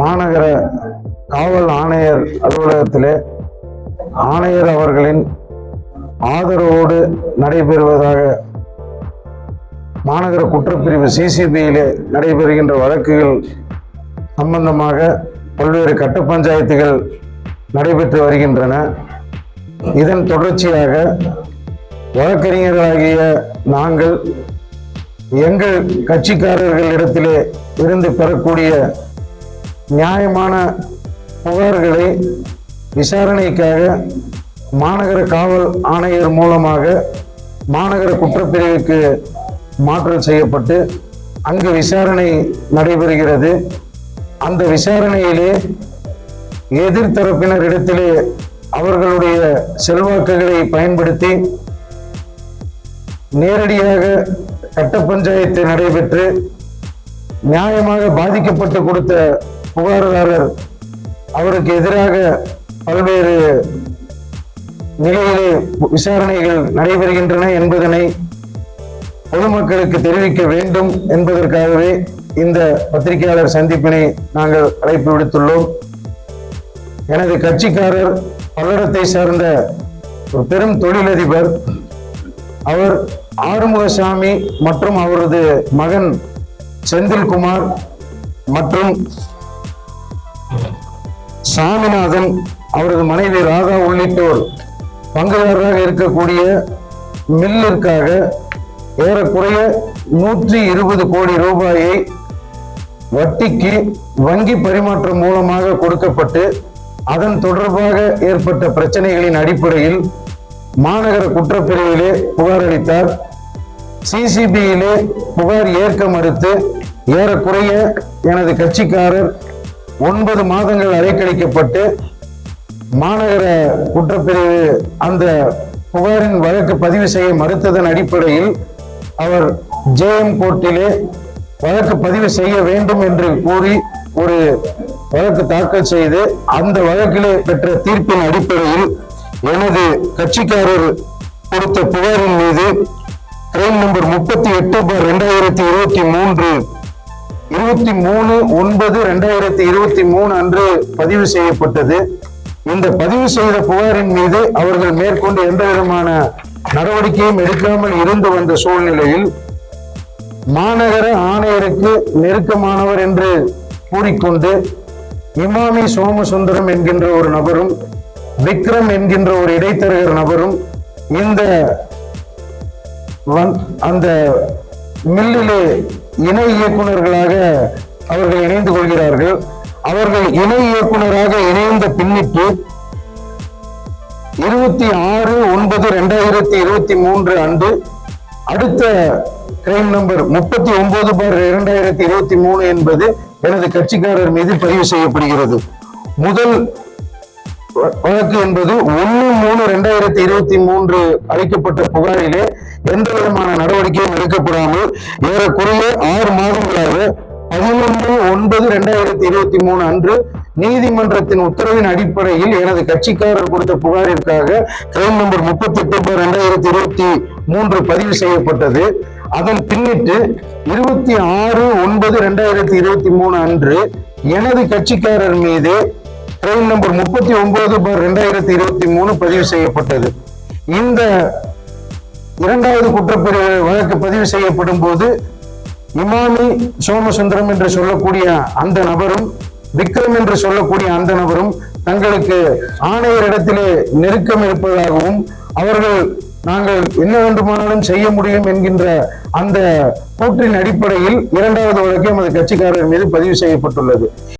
மாநகர காவல் ஆணையர் அலுவலகத்திலே ஆணையர் அவர்களின் ஆதரவோடு நடைபெறுவதாக மாநகர குற்றப்பிரிவு சிசிபியிலே நடைபெறுகின்ற வழக்குகள் சம்பந்தமாக பல்வேறு கட்ட பஞ்சாயத்துகள் நடைபெற்று வருகின்றன. இதன் தொடர்ச்சியாக வழக்கறிஞர்களாகிய நாங்கள் எங்கள் கட்சிக்காரர்களிடத்திலே இருந்து பெறக்கூடிய நியாயமான புகார்களை விசாரணைக்காக மாநகர காவல் ஆணையர் மூலமாக மாநகர குற்றப்பிரிவுக்கு மாற்றல் செய்யப்பட்டு அங்கு விசாரணை நடைபெறுகிறது. அந்த விசாரணையிலே எதிர்த்தரப்பினரிடத்திலே அவர்களுடைய செல்வாக்குகளை பயன்படுத்தி நேரடியாக கட்ட பஞ்சாயத்து நடைபெற்று நியாயமாக பாதிக்கப்பட்டு கொடுத்த புகார்தாரர். அவருக்கு எதிராக பல்வேறு நிலையிலே விசாரணைகள் நடைபெறுகின்றன என்பதனை பொதுமக்களுக்கு தெரிவிக்க வேண்டும் என்பதற்காகவே இந்த பத்திரிகையாளர் சந்திப்பினை நாங்கள் அழைப்பு விடுத்துள்ளோம். எனது கட்சிக்காரர் பல்லடத்தை சார்ந்த ஒரு பெரும் தொழிலதிபர் அவர் ஆறுமுகசாமி மற்றும் அவரது மகன் செந்தில்குமார் மற்றும் சாமிநாதன் அவரது மனைவி ராதா உள்ளிட்டோர் பங்குதாரராக இருக்கக்கூடிய மில்லிற்காக ஏறக்குறைய நூற்றி இருபது கோடி ரூபாயை வட்டிக்கு வங்கி பரிமாற்றம் மூலமாக கொடுக்கப்பட்டு அதன் தொடர்பாக ஏற்பட்ட பிரச்சனைகளின் அடிப்படையில் மாநகர குற்றப்பிரிவிலே புகார் அளித்தார். சிசிபியிலே புகார் ஏற்க மறுத்து ஏறக்குறைய எனது கட்சிக்காரர் ஒன்பது மாதங்கள் அலைக்கழிக்கப்பட்டு மாநகர குற்றப்பிரிவு அந்த புகாரின் வழக்கு பதிவு செய்ய மறுத்ததன் அடிப்படையில் அவர் ஜேஎம் கோர்ட்டிலே வழக்கு பதிவு செய்ய வேண்டும் என்று கூறி ஒரு வழக்கு தாக்கல் செய்து அந்த வழக்கிலே பெற்ற தீர்ப்பின் அடிப்படையில் எனது கட்சிக்காரர் கொடுத்த புகாரின் மீது கிரைம் நம்பர் முப்பத்தி எட்டு பார் ரெண்டாயிரத்தி இருபத்தி மூன்று இருபத்தி மூணு ஒன்பது ரெண்டாயிரத்தி இருபத்தி மூணு அன்று பதிவு செய்யப்பட்டது. இந்த பதிவு செய்த புகாரின் மீது அவர்கள் மேற்கொண்டு எந்த விதமான நடவடிக்கையும் எடுக்காமல் இருந்து வந்த சூழ்நிலையில் மாநகர ஆணையருக்கு நெருக்கமானவர் என்று கூறிக்கொண்டு இமாமி சோமசுந்தரம் என்கின்ற ஒரு நபரும் விக்ரம் என்கின்ற ஒரு இடைத்தரகர் நபரும் இந்த வந்- அந்த மில்லிலே இணை இயக்குநர்களாக அவர்கள் இணைந்து கொள்கிறார்கள். அவர்கள் இணை இயக்குநராக இணைந்த பின்னிட்டு இருபத்தி ஆறு ஒன்பது ரெண்டாயிரத்தி இருபத்தி மூன்று அன்று அடுத்த கிரைம் நம்பர் முப்பத்தி ஒன்பது பார் இரண்டாயிரத்தி இருபத்தி மூணு என்பது எனது கட்சிக்காரர் மீது பதிவு செய்யப்படுகிறது. முதல் வழக்கு என்பது ஒன்று மூணு ரெண்டாயிரத்தி இருபத்தி மூன்று அளிக்கப்பட்ட புகாரிலே எந்த விதமான நடவடிக்கையும் எடுக்கப்படாமல் ஏறக்குறைய ஆறு மாதங்களாக பதினொன்று ஒன்பது ரெண்டாயிரத்தி இருபத்தி மூணு அன்று நீதிமன்றத்தின் உத்தரவின் அடிப்படையில் எனது கட்சிக்காரர் கொடுத்த புகாரிற்காக கிரைம் நம்பர் முப்பத்தி எட்டு ரெண்டாயிரத்தி இருபத்தி மூன்று பதிவு செய்யப்பட்டது. அதன் பின்னிட்டு இருபத்தி ஆறு ஒன்பது ரெண்டாயிரத்தி இருபத்தி மூணு அன்று எனது கட்சிக்காரர் மீது கிரைம் நம்பர் முப்பத்தி ஒன்பது பார் ரெண்டாயிரத்தி இருபத்தி மூணு பதிவு செய்யப்பட்டது. இந்த இரண்டாவது குற்றப்பிரிவு வழக்கு பதிவு செய்யப்படும் போது இமாமி சோமசுந்தரம் என்று சொல்லக்கூடிய அந்த நபரும் விக்ரம் என்று சொல்லக்கூடிய அந்த நபரும் தங்களுக்கு ஆணையரிடத்திலே நெருக்கம் இருப்பதாகவும் அவர்கள் நாங்கள் என்ன வேண்டுமானாலும் செய்ய முடியும் என்கின்ற அந்த கூற்றின் அடிப்படையில் இரண்டாவது வழக்கு எமது கட்சிக்காரர் மீது பதிவு செய்யப்பட்டுள்ளது.